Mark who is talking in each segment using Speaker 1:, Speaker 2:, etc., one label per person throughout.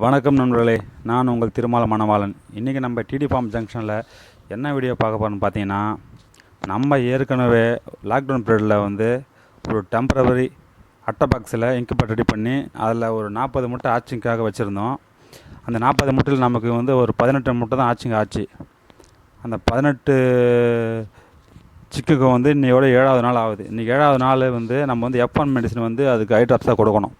Speaker 1: வணக்கம் நண்பர்களே நான் உங்கள் திருமால மணவாளன். இன்றைக்கி நம்ம டிடி ஃபார்ம் ஜங்ஷனில் என்ன வீடியோ பார்க்க போகிறோம்னு பார்த்தீங்கன்னா நம்ம ஏற்கனவே லாக்டவுன் பீரியடில் வந்து ஒரு டெம்பரவரி அட்டை பாக்ஸில் இன்குபேட் ரெடி பண்ணி அதில் ஒரு நாற்பது முட்டை ஆச்சிங்காக வச்சுருந்தோம். அந்த நாற்பது முட்டையில் நமக்கு வந்து ஒரு பதினெட்டு முட்டை தான் ஆச்சிங்க ஆச்சு. அந்த பதினெட்டு சிக்குக்கு வந்து இன்னையோட ஏழாவது நாள் ஆகுது. இன்றைக்கி ஏழாவது நாள் வந்து நம்ம வந்து எஃப் ஒன் மெடிசன் வந்து அதுக்கு ஹைட்ராப்ஸாக கொடுக்கணும்.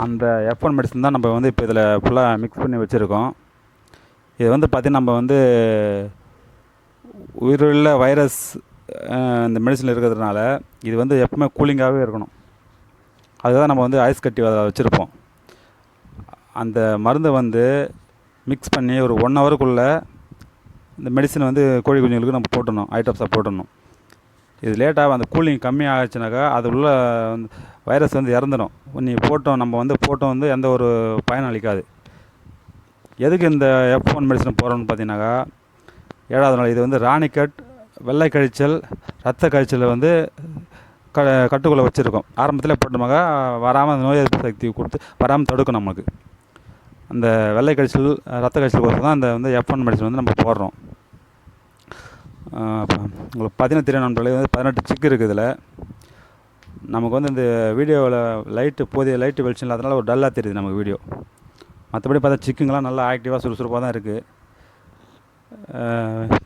Speaker 1: அந்த எஃப் ஒன் மெடிசன் தான் நம்ம வந்து இப்போ இதில் ஃபுல்லாக மிக்ஸ் பண்ணி வச்சுருக்கோம். இது வந்து பார்த்திங்கன்னா நம்ம வந்து உயிருள்ள வைரஸ் இந்த மெடிசன் இருக்கிறதுனால இது வந்து எப்பவுமே கூலிங்காகவே இருக்கணும். அதுதான் நம்ம வந்து ஐஸ் கட்டி அதில் வச்சுருப்போம். அந்த மருந்தை வந்து மிக்ஸ் பண்ணி ஒரு ஒன் ஹவருக்குள்ளே இந்த மெடிசன் வந்து கோழி குஞ்சுங்களுக்கு நம்ம போட்டணும் ஐட்டப்ஸாக போட்டணும் இது லேட்டாக அந்த கூலிங் கம்மி ஆச்சுனாக்கா அது உள்ள வந்து வைரஸ் வந்து இறந்துடும் நீ போட்டோம் நம்ம வந்து போட்டோம் வந்து எந்த ஒரு பயனும் அளிக்காது. எதுக்கு இந்த எஃப் ஒன் மெடிசன் போகிறோம்னு பார்த்தீங்கன்னாக்கா ஏழாவது நாள் இது வந்து ராணிக்கட் வெள்ளை கழிச்சல் ரத்த கழிச்சலை வந்து க கட்டுக்குள்ளே வச்சுருக்கோம். ஆரம்பத்தில் போட்டோமாக்கா வராமல் அந்த நோய் எதிர்ப்பு சக்தி கொடுத்து வராமல் தடுக்கும் நமக்கு அந்த வெள்ளை கழிச்சல் ரத்த கழிச்சல் கோசம் தான் அந்த வந்து எஃப் ஒன் மெடிசன் வந்து நம்ம போடுறோம். உங்களுக்கு பார்த்தீங்கன்னா தெரியும் நண்பர்களே வந்து பதினெட்டு சிக்கு இருக்குது இதில். நமக்கு வந்து இந்த வீடியோவில் லைட்டு போதிய லைட்டு வெளிச்சம் இல்லாதனால ஒரு டல்லாக தெரியுது நமக்கு வீடியோ. மற்றபடி பார்த்தா சிக்குங்கெலாம் நல்லா ஆக்டிவாக சுறுசுறுப்பாக தான் இருக்குது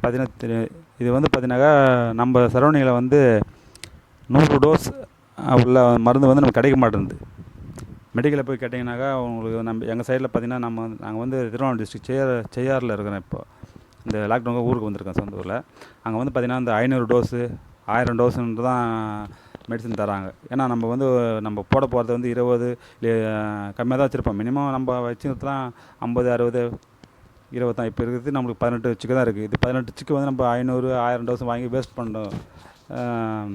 Speaker 1: பார்த்தீங்கன்னா இது வந்து பார்த்தீங்கன்னாக்கா நம்ம சரௌண்டிங்கில் வந்து நூறு டோஸ் உள்ள மருந்து வந்து நமக்கு கிடைக்க மாட்டேங்குது. மெடிக்கலில் போய் கேட்டிங்கனாக்கா உங்களுக்கு நம்ம எங்கள் சைடில் பார்த்தீங்கன்னா நம்ம நாங்கள் வந்து திருவண்ணாமலை டிஸ்ட்ரிக் செய்யார் செய்யாரில் இருக்கிறோம் இப்போ. இந்த லாக்டவுனுக்கு ஊருக்கு வந்திருக்கேன் சொந்த ஊரில் அங்கே வந்து பார்த்திங்கன்னா இந்த ஐநூறு டோஸு ஆயிரம் டோஸுன்ட்டு தான் மெடிசன் தராங்க. ஏன்னா நம்ம வந்து நம்ம போட போகிறது வந்து இருபது கம்மியாக தான் வச்சுருப்போம். மினிமம் நம்ம வச்சுருக்கலாம் ஐம்பது அறுபது இருபது தான். இப்போ இருக்கிறது நம்மளுக்கு பதினெட்டு சிக்கு தான் இருக்குது இது பதினெட்டு சிக்கு வந்து நம்ம ஐநூறு ஆயிரம் டோஸ் வாங்கி வேஸ்ட் பண்ணோம்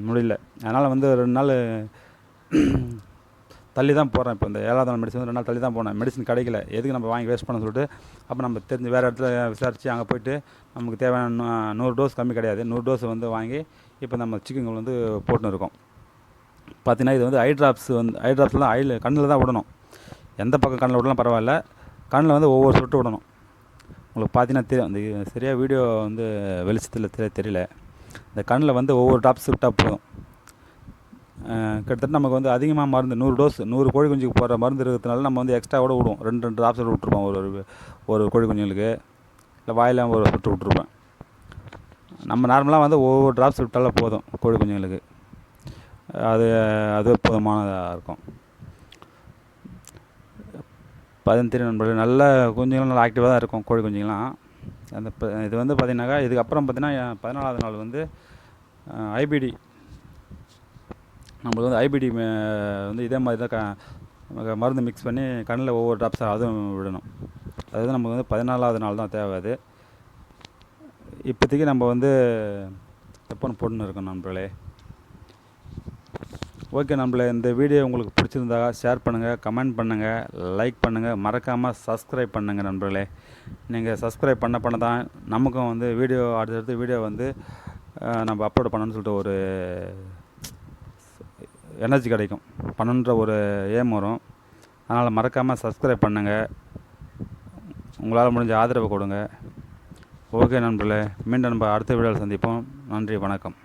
Speaker 1: முடியல. அதனால் வந்து ரெண்டு நாள் தள்ளி தான் போகிறேன் இப்போ இந்த ஏழாவது நாள் மெடிசன் ரெண்டு நாள் தள்ளி தான் போனேன். மெடிசன் கிடைக்கல. எதுக்கு நம்ம வாங்கி வேஸ்ட் பண்ண சொல்லிட்டு அப்போ நம்ம தெரிஞ்சு வேறு இடத்துல விசாரித்து அங்கே போயிட்டு நமக்கு தேவையான நூறு டோஸ் கம்மி கிடையாது. நூறு டோஸ் வந்து வாங்கி இப்போ நம்ம சிக்கன்கள் வந்து போட்டுன்னு இருக்கோம். பார்த்தீங்கன்னா இது வந்து ஐ ட்ராப்ஸ் வந்து ஐ ட்ராப்ஸ்லாம் ஐயில் கண்ணில் தான் விடணும். எந்த பக்கம் கண்ணில் விடலாம் பரவாயில்ல. கண்ணில் வந்து ஒவ்வொரு சொட்டு விடணும். உங்களுக்கு பார்த்தீங்கன்னா தெரியும் அந்த சரியாக வீடியோ வந்து வெளிச்சத்தில் தெரிய தெரியல. இந்த கண்ணில் வந்து ஒவ்வொரு ட்ராப்ஸ் விட்டால் போதும். கிட்டத்தட்ட நமக்கு வந்து அதிகமாக மருந்து நூறு டோஸ் நூறு கோழி குஞ்சுக்கு போடுற மருந்து இருக்கிறதுனால நம்ம வந்து எக்ஸ்ட்ரா கூட விடுவோம். ரெண்டு ரெண்டு ஆப்ஷன் விட்ருப்போம் ஒரு ஒரு ஒரு கோழி குஞ்சுங்களுக்கு இல்லை வாயில ஒரு விட்டு விட்ருப்பேன் நம்ம நார்மலாக வந்து ஒவ்வொரு ட்ராப்ஸ் விட்டாலே போதும் கோழி குஞ்சுங்களுக்கு அது அது போதுமானதாக இருக்கும். பதினெட்டு நண்பர்கள் நல்ல குஞ்சுங்களும் நல்லா ஆக்டிவாக தான் இருக்கும் கோழி குஞ்சுங்களாம் அந்த இது வந்து பார்த்திங்கனாக்கா இதுக்கப்புறம் பார்த்தீங்கன்னா பதினாலாவது நாள் வந்து ஐபிடி நம்மளுக்கு வந்து ஐபிடி வந்து இதே மாதிரி தான் க நமக்கு மருந்து மிக்ஸ் பண்ணி கண்ணில் ஒவ்வொரு ட்ராப்ஸாக அதுவும் விடணும். அது வந்து நமக்கு வந்து பதினாலாவது நாள் தான் தேவை அது. இப்போதைக்கு நம்ம வந்து எப்போன்னு போட்டுன்னு இருக்கோம் நண்பர்களே. ஓகே நம்மளை இந்த வீடியோ உங்களுக்கு பிடிச்சிருந்தா ஷேர் பண்ணுங்கள் கமெண்ட் பண்ணுங்கள் லைக் பண்ணுங்கள் மறக்காமல் சப்ஸ்கிரைப் பண்ணுங்கள் நண்பர்களே. நீங்கள் சப்ஸ்கிரைப் பண்ண பண்ண தான் நமக்கும் வந்து வீடியோ அடுத்தடுத்து வீடியோ வந்து நம்ம அப்லோட் பண்ணணும்னு சொல்லிட்டு ஒரு எனர்ஜி கிடைக்கும். பண்ணணுன்ற ஒரு ஏம் வரும். அதனால் மறக்காமல் சப்ஸ்கிரைப் பண்ணுங்கள் உங்களால் முடிஞ்ச ஆதரவு கொடுங்க. ஓகே நண்பர்களே மீண்டும் நம்ம அடுத்த வீடியோவில் சந்திப்போம். நன்றி வணக்கம்.